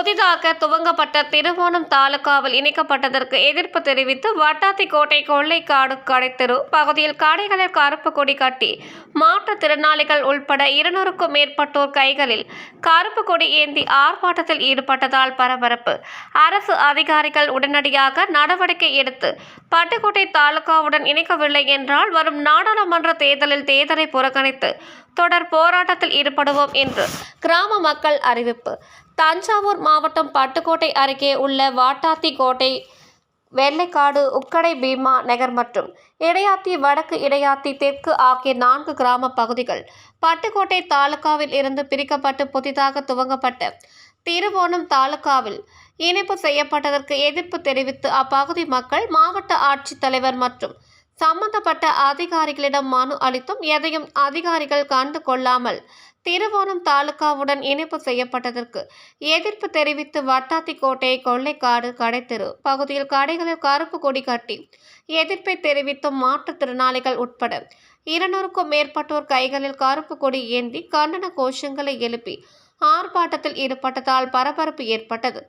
புதிதாக துவங்கப்பட்ட திருவோணம் தாலுகாவில் இணைக்கப்பட்டதற்கு எதிர்ப்பு தெரிவித்து வட்டாத்தி கோட்டை கொள்ளைக்காடு கடைத்தெரு பகுதியில் கடைகளில் கருப்பு கொடி கட்டி மாற்றுத்திறனாளிகள் உள்பட இருநூறுக்கும் மேற்பட்டோர் கைகளில் கருப்பு கொடி ஏந்தி ஆர்ப்பாட்டத்தில் ஈடுபட்டதால் பரபரப்பு. அரசு அதிகாரிகள் உடனடியாக நடவடிக்கை எடுத்து பட்டுக்கோட்டை தாலுகாவுடன் இணைக்கவில்லை என்றால் வரும் நாடாளுமன்ற தேர்தலில் தேர்தலை புறக்கணித்து தொடர் போராட்டத்தில் ஈடுபடுவோம் என்று கிராம மக்கள் அறிவிப்பு. தஞ்சாவூர் மாவட்டம் பட்டுக்கோட்டை அருகே உள்ள வாட்டாத்தி கோட்டை வெள்ளைக்காடு உக்கடை பீமா நகர் மற்றும் இடையாத்தி வடக்கு இடையாத்தி தெற்கு ஆகிய நான்கு கிராம பகுதிகள் பட்டுக்கோட்டை தாலுகாவில் இருந்து பிரிக்கப்பட்டு புதிதாக துவங்கப்பட்ட திருவோணம் தாலுகாவில் இணைப்பு செய்யப்பட்டதற்கு எதிர்ப்பு தெரிவித்து அப்பகுதி மக்கள் மாவட்ட ஆட்சித்தலைவர் மற்றும் சம்பந்தப்பட்ட அதிகாரிகளிடம் மனு அளித்தும் எதையும் அதிகாரிகள் கண்டு கொள்ளாமல் திருவோணம் தாலுகாவுடன் இணைப்பு செய்யப்பட்டதற்கு எதிர்ப்பு தெரிவித்து வட்டாத்திக்கோட்டை கொள்ளைக்காடு கடைத்தெரு பகுதியில் கடைகளில் கருப்பு கொடி கட்டி எதிர்ப்பை தெரிவித்தும் மாற்றுத்திறனாளிகள் உட்பட இருநூறுக்கும் மேற்பட்டோர் கைகளில் கருப்பு கொடி ஏந்தி கண்டன கோஷங்களை எழுப்பி ஆர்ப்பாட்டத்தில் ஈடுபட்டதால் பரபரப்பு ஏற்பட்டது.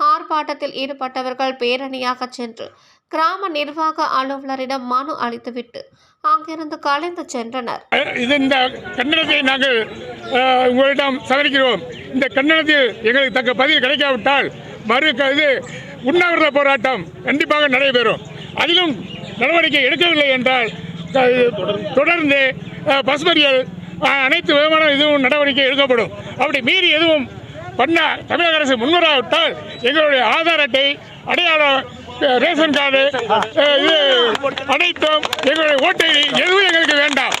ஆர்ப்பாட்டத்தில் ஈடுபட்டவர்கள் பேரணியாக சென்று கிராம நிர்வாக அலுவலரிடம் மனு அளித்துவிட்டு அங்கிருந்து கலைந்து சென்றனர். இது இந்த கண்டனத்தை நாங்கள் உங்களிடம் சமரிக்கிறோம் இந்த கண்டனத்தில் எங்களுக்கு தக்க பதில் கிடைக்காவிட்டால் மறு கருது இது உண்ணாவிரத போராட்டம் கண்டிப்பாக நடைபெறும். அதிலும் நடவடிக்கை எடுக்கவில்லை என்றால் தொடர்ந்து அஹ், பசுமறியல் அனைத்து விதமான இதுவும் நடவடிக்கை எடுக்கப்படும். அப்படி மீறி எதுவும் பண்ண தமிழக அரசு முன்வராவிட்டால் எங்களுடைய ஆதார் அட்டை அடையாளம் ரேஷன் கார்டு இது அனைத்தும் எங்களுடைய ஓட்டை எதுவும் எங்களுக்கு வேண்டாம்.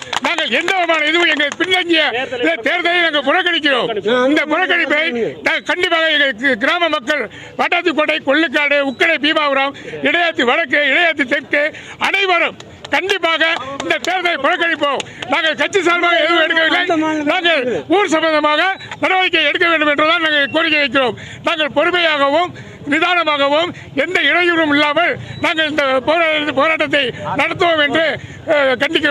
எந்த விதமான இதுவும் எங்களுக்கு பின்தங்கிய இந்த தேர்தலை நாங்கள் புறக்கணிக்கிறோம். இந்த புறக்கணிப்பை நாங்கள் கண்டிப்பாக எங்களுக்கு கிராம மக்கள் வட்டாத்துக்கோட்டை கொள்ளுக்காடு உக்கடை பீமாபுரம் இடையாத்தி வடக்கு இடையாத்தி தெற்கு அனைவரும் கண்டிப்பாக இந்த தேர்தலை புறக்கணிப்போம். நாங்கள் கட்சி சார்பாக எதுவும் எடுக்கவில்லை. நாங்கள் ஊர் சம்பந்தமாக நடவடிக்கை எடுக்க வேண்டும் என்றுதான் நாங்கள் கோரிக்கை வைக்கிறோம். நாங்கள் பொறுமையாகவும் நிதானமாகவும் எந்த இடையூறும் இல்லாமல் நாங்கள் இந்த போரா- போராட்டத்தை நடத்துவோம் என்று கண்டிக்கிறோம்.